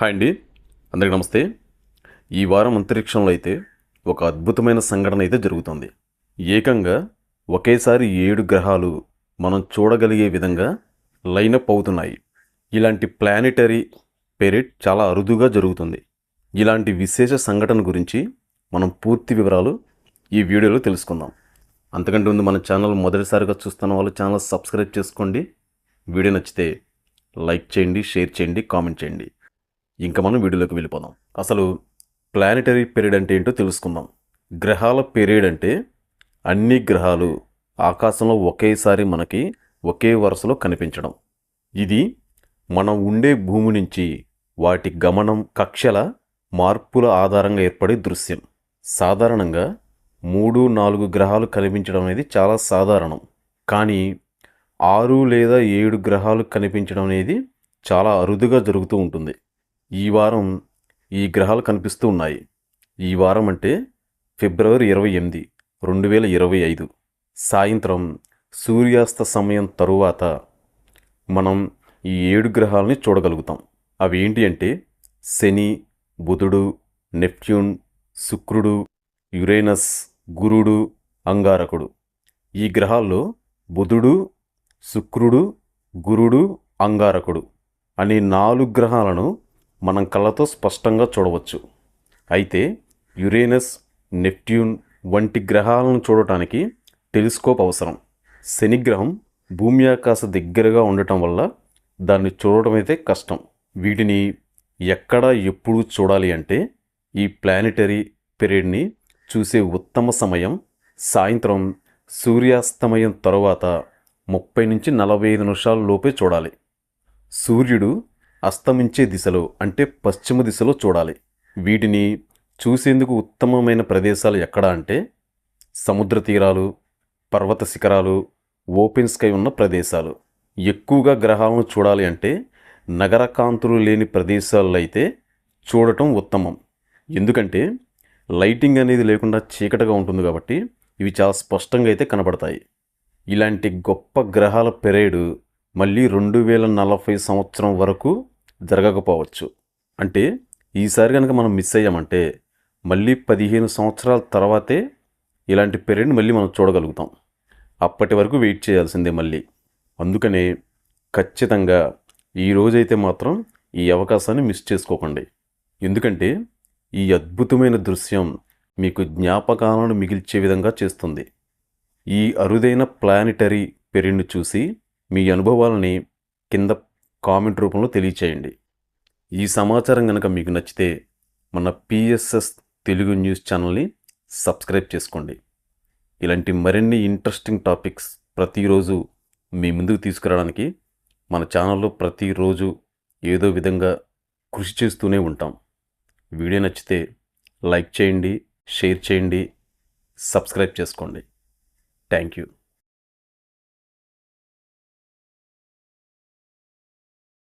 Hi అండి. అందరికీ నమస్తే. ఈ వారం అంతరిక్షంలో అయితే ఒక అద్భుతమైన సంఘటన అయితే జరుగుతుంది. ఏకంగా ఒకేసారి ఏడు గ్రహాలు మనం చూడగలిగే విధంగా లైనప్ అవుతున్నాయి. ఇలాంటి ప్లానిటరీ పెరిట్ చాలా అరుదుగా జరుగుతుంది. ఇలాంటి విశేష సంఘటన గురించి మనం పూర్తి వివరాలు ఈ వీడియోలో తెలుసుకుందాం. అంతకంటే ముందు మన ఛానల్ మొదటిసారిగా చూస్తున్న వాళ్ళు ఛానల్ సబ్స్క్రైబ్ చేసుకోండి. వీడియో నచ్చితే లైక్ చేయండి షేర్ చేయండి కామెంట్ చేయండి. ఇంకా మనం వీడియోలోకి వెళ్ళిపోదాం. అసలు ప్లానెటరీ పీరియడ్ అంటే ఏంటో తెలుసుకుందాం. గ్రహాల పీరియడ్ అంటే అన్ని గ్రహాలు ఆకాశంలో ఒకేసారి మనకి ఒకే వరుసలో కనిపించడం. ఇది మనం ఉండే భూమి నుంచి వాటి గమనం కక్షల మార్పుల ఆధారంగా ఏర్పడే దృశ్యం. సాధారణంగా మూడు నాలుగు గ్రహాలు కనిపించడం అనేది చాలా సాధారణం. కానీ ఆరు లేదా ఏడు గ్రహాలు కనిపించడం అనేది చాలా అరుదుగా జరుగుతూ ఉంటుంది. ఈ వారం ఈ గ్రహాలు కనిపిస్తూ ఉన్నాయి. ఈ వారం అంటే ఫిబ్రవరి ఇరవై ఎనిమిది రెండు వేల ఇరవై ఐదు. సాయంత్రం సూర్యాస్త సమయం తరువాత మనం ఈ ఏడు గ్రహాలని చూడగలుగుతాం. అవి ఏంటి అంటే శని బుధుడు నెప్ట్యూన్ శుక్రుడు యురేనస్ గురుడు అంగారకుడు. ఈ గ్రహాల్లో బుధుడు శుక్రుడు గురుడు అంగారకుడు అనే నాలుగు గ్రహాలను మనం కళ్ళతో స్పష్టంగా చూడవచ్చు. అయితే యురేనస్ నెప్ట్యూన్ వంటి గ్రహాలను చూడటానికి టెలిస్కోప్ అవసరం. శనిగ్రహం భూమి ఆకాశ దగ్గరగా ఉండటం వల్ల దాన్ని చూడటం అయితే కష్టం. వీటిని ఎక్కడ ఎప్పుడు చూడాలి అంటే ఈ ప్లానెటరీ పీరియడ్ని చూసే ఉత్తమ సమయం సాయంత్రం సూర్యాస్తమయం తరువాత ముప్పై నుంచి నలభై ఐదు నిమిషాల లోపే చూడాలి. సూర్యుడు అస్తమించే దిశలో అంటే పశ్చిమ దిశలో చూడాలి. వీటిని చూసేందుకు ఉత్తమమైన ప్రదేశాలు ఎక్కడ అంటే సముద్ర తీరాలు పర్వత శిఖరాలు ఓపెన్ స్కై ఉన్న ప్రదేశాలు. ఎక్కువగా గ్రహాలను చూడాలి అంటే నగర కాంతులు లేని ప్రదేశాల్లో అయితే చూడటం ఉత్తమం. ఎందుకంటే లైటింగ్ అనేది లేకుండా చీకటిగా ఉంటుంది కాబట్టి ఇవి చాలా స్పష్టంగా అయితే కనబడతాయి. ఇలాంటి గొప్ప గ్రహాల పెరేడు మళ్ళీ రెండు వేల నలభై సంవత్సరం వరకు జరగకపోవచ్చు. అంటే ఈసారి కనుక మనం మిస్ అయ్యామంటే మళ్ళీ పదిహేను సంవత్సరాల తర్వాతే ఇలాంటి పెరేడ్ మళ్ళీ మనం చూడగలుగుతాం. అప్పటి వరకు వెయిట్ చేయాల్సిందే మళ్ళీ. అందుకనే ఖచ్చితంగా ఈ రోజైతే మాత్రం ఈ అవకాశాన్ని మిస్ చేసుకోకండి. ఎందుకంటే ఈ అద్భుతమైన దృశ్యం మీకు జ్ఞాపకాలను మిగిల్చే విధంగా చేస్తుంది. ఈ అరుదైన ప్లానిటరీ పెరిడ్ని చూసి మీ అనుభవాలని కింద కామెంట్ రూపంలో తెలియచేయండి. ఈ సమాచారం కనుక మీకు నచ్చితే మన పిఎస్ఎస్ తెలుగు న్యూస్ ఛానల్ని సబ్స్క్రైబ్ చేసుకోండి. ఇలాంటి మరిన్ని ఇంట్రెస్టింగ్ టాపిక్స్ ప్రతిరోజు మీ ముందుకు తీసుకురావడానికి మన ఛానల్లో ప్రతిరోజు ఏదో విధంగా కృషి చేస్తూనే ఉంటాం. వీడియో నచ్చితే లైక్ చేయండి షేర్ చేయండి సబ్స్క్రైబ్ చేసుకోండి. Thank you.